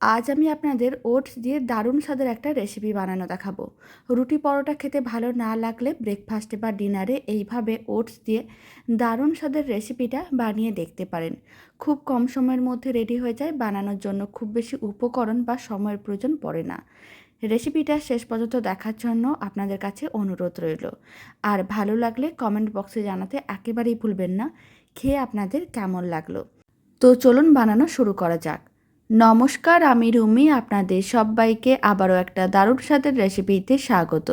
আজ আমি আপনাদের ওটস দিয়ে দারুণ স্বাদের একটা রেসিপি বানানো দেখাবো। রুটি পরোটা খেতে ভালো না লাগলে ব্রেকফাস্টে বা ডিনারে এইভাবে ওটস দিয়ে দারুণ স্বাদের রেসিপিটা বানিয়ে দেখতে পারেন। খুব কম সময়ের মধ্যে রেডি হয়ে যায়, বানানোর জন্য খুব বেশি উপকরণ বা সময়ের প্রয়োজন পড়ে না। রেসিপিটা শেষ পর্যন্ত দেখার জন্য আপনাদের কাছে অনুরোধ রইল। আর ভালো লাগলে কমেন্ট বক্সে জানাতে একেবারেই ভুলবেন না। খেয়ে আপনাদের কেমন লাগল? তো চলুন বানানো শুরু করা যাক। নমস্কার, আমি রুমি। আপনাদের সবাইকে আবারও একটা দারুণ স্বাদের রেসিপিতে স্বাগত।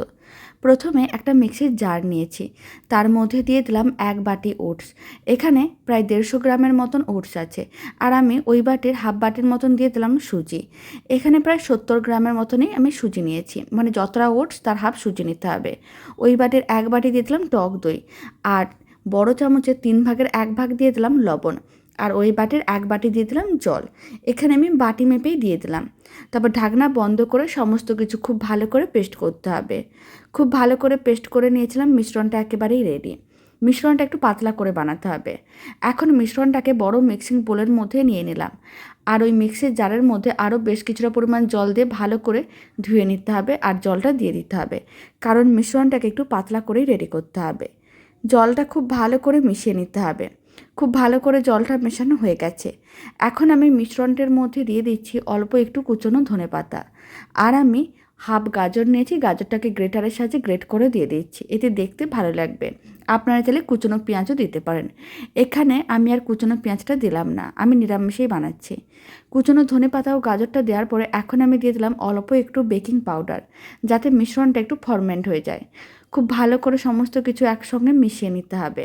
প্রথমে একটা মিক্সির জার নিয়েছি। তার মধ্যে দিয়ে দিলাম এক বাটি ওটস। এখানে প্রায় দেড়শো গ্রামের মতন ওটস আছে। আর আমি ওই বাটির হাফ বাটির মতন দিয়ে দিলাম সুজি। এখানে প্রায় সত্তর গ্রামের মতনই আমি সুজি নিয়েছি। মানে যতটা ওটস, তার হাফ সুজি নিতে হবে। ওই বাটির এক বাটি দিয়ে দিলাম টক দই। আর বড় চামচের তিন ভাগের এক ভাগ দিয়ে দিলাম লবণ। আর ওই বাটির এক বাটি দিয়ে দিলাম জল। এখানে আমি বাটি মেপেই দিয়ে দিলাম। তারপর ঢাকনা বন্ধ করে সমস্ত কিছু খুব ভালো করে পেস্ট করতে হবে। খুব ভালো করে পেস্ট করে নিয়েছিলাম, মিশ্রণটা একেবারেই রেডি মিশ্রণটা একটু পাতলা করে বানাতে হবে। এখন মিশ্রণটাকে বড় মিক্সিং বোলের মধ্যে নিয়ে নিলাম। আর ওই মিক্সির জারের মধ্যে আরও বেশ কিছুটা পরিমাণ জল দিয়ে ভালো করে ধুয়ে নিতে হবে আর জলটা দিয়ে দিতে হবে। কারণ মিশ্রণটাকে একটু পাতলা করেই রেডি করতে হবে। জলটা খুব ভালো করে মিশিয়ে নিতে হবে। খুব ভালো করে জলটা মেশানো হয়ে গেছে। এখন আমি মিশ্রণটির মধ্যে দিয়ে দিচ্ছি অল্প একটু কুচনো ধনে পাতা। আর আমি হাফ গাজর নিয়েছি, গাজরটাকে গ্রেটারের সাহায্যে গ্রেট করে দিয়ে দিচ্ছি। এতে দেখতে ভালো লাগবে। আপনারা চাইলে কুচনো পেঁয়াজও দিতে পারেন। এখানে আমি আর কুচনো পেঁয়াজটা দিলাম না, আমি নিরামিষেই বানাচ্ছি। কুচনো ধনে পাতা ও গাজরটা দেওয়ার পরে এখন আমি দিয়ে দিলাম অল্প একটু বেকিং পাউডার, যাতে মিশ্রণটা একটু ফরমেন্ট হয়ে যায়। খুব ভালো করে সমস্ত কিছু একসঙ্গে মিশিয়ে নিতে হবে।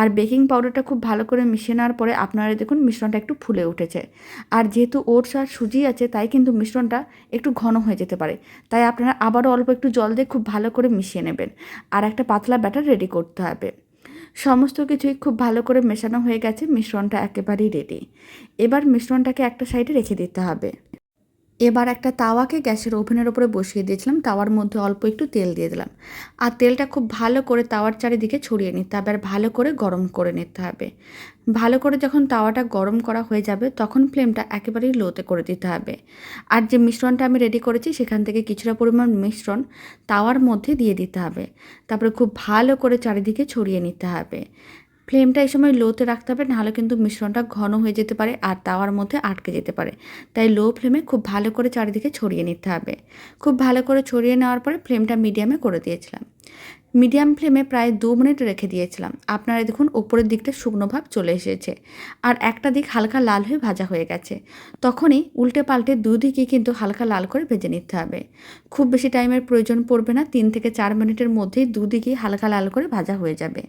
আর বেকিং পাউডারটা খুব ভালো করে মিশিয়ে নেওয়ার পরে আপনারা দেখুন মিশ্রণটা একটু ফুলে উঠেছে। আর যেহেতু ওটস আর সুজি আছে, তাই কিন্তু মিশ্রণটা একটু ঘন হয়ে যেতে পারে। তাই আপনারা আবারও অল্প একটু জল দিয়ে খুব ভালো করে মিশিয়ে নেবেন। আর একটা পাতলা ব্যাটার রেডি করতে হবে। সমস্ত কিছুই খুব ভালো করে মেশানো হয়ে গেছে, মিশ্রণটা একেবারেই রেডি এবার মিশ্রণটাকে একটা সাইডে রেখে দিতে হবে। এবার একটা তাওয়াকে গ্যাসের ওভেনের ওপরে বসিয়ে দিয়েছিলাম। তাওয়ার মধ্যে অল্প একটু তেল দিয়ে দিলাম। আর তেলটা খুব ভালো করে তাওয়ার চারিদিকে ছড়িয়ে নিতে হবে আর ভালো করে গরম করে নিতে হবে। ভালো করে যখন তাওয়াটা গরম করা হয়ে যাবে, তখন ফ্লেমটা একেবারেই লোতে করে দিতে হবে। আর যে মিশ্রণটা আমি রেডি করেছি, সেখান থেকে কিছুটা পরিমাণ মিশ্রণ তাওয়ার মধ্যে দিয়ে দিতে হবে। তারপরে খুব ভালো করে চারিদিকে ছড়িয়ে নিতে হবে। ফ্লেমটা এই সময় লোতে রাখতে হবে, নাহলে কিন্তু মিশ্রণটা ঘন হয়ে যেতে পারে আর তাওয়ার মধ্যে আটকে যেতে পারে। তাই লো ফ্লেমে খুব ভালো করে চারিদিকে ছড়িয়ে নিতে হবে। খুব ভালো করে ছড়িয়ে নেওয়ার পরে ফ্লেমটা মিডিয়ামে করে দিয়েছিলাম। মিডিয়াম ফ্লেমে প্রায় দু মিনিট রেখে দিয়েছিলাম। আপনারা দেখুন ওপরের দিকটা শুকনো ভাব চলে এসেছে আর একটা দিক হালকা লাল হয়ে ভাজা হয়ে গেছে। তখনই উল্টে পাল্টে দুদিকই কিন্তু হালকা লাল করে ভেজে নিতে হবে। খুব বেশি টাইমের প্রয়োজন পড়বে না, তিন থেকে চার মিনিটের মধ্যেই দুদিকই হালকা লাল করে ভাজা হয়ে যাবে।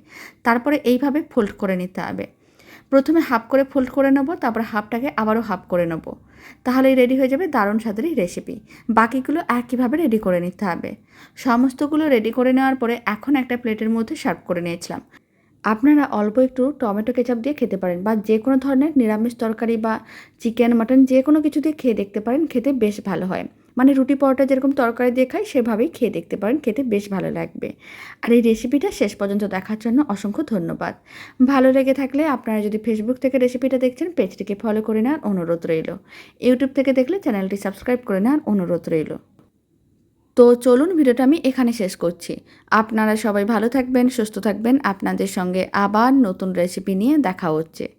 তারপরে এইভাবে ফোল্ড করে নিতে হবে। প্রথমে হাফ করে ফোল্ড করে নেব, তারপর হাফটাকে আবারও হাফ করে নেব। তাহলেই রেডি হয়ে যাবে দারুণ স্বাদের এই রেসিপি বাকিগুলো একইভাবে রেডি করে নিতে হবে? সমস্তগুলো রেডি করে নেওয়ার পরে এখন একটা প্লেটের মধ্যে সার্ভ করে নিয়েছিলাম। আপনারা অল্প একটু টমেটো কেচাপ দিয়ে খেতে পারেন বা যে কোনো ধরনের নিরামিষ তরকারি বা চিকেন মাটন যে কোনো কিছু দিয়ে খেয়ে দেখতে পারেন, খেতে বেশ ভালো হয়। মানে রুটি পরোটা যেরকম তরকারি দিয়ে খাই, সেভাবেই খেয়ে দেখতে পারেন, খেতে বেশ ভালো লাগবে। আর এই রেসিপিটা শেষ পর্যন্ত দেখার জন্য অসংখ্য ধন্যবাদ। ভালো লেগে থাকলে আপনারা যদি ফেসবুক থেকে রেসিপিটা দেখছেন, পেজটিকে ফলো করে নেওয়ার অনুরোধ রইল। ইউটিউব থেকে দেখলে চ্যানেলটি সাবস্ক্রাইব করে নেওয়ার অনুরোধ রইল। তো চলুন ভিডিওটা আমি এখানে শেষ করছি। আপনারা সবাই ভালো থাকবেন, সুস্থ থাকবেন। আপনাদের সঙ্গে আবার নতুন রেসিপি নিয়ে দেখা হচ্ছে।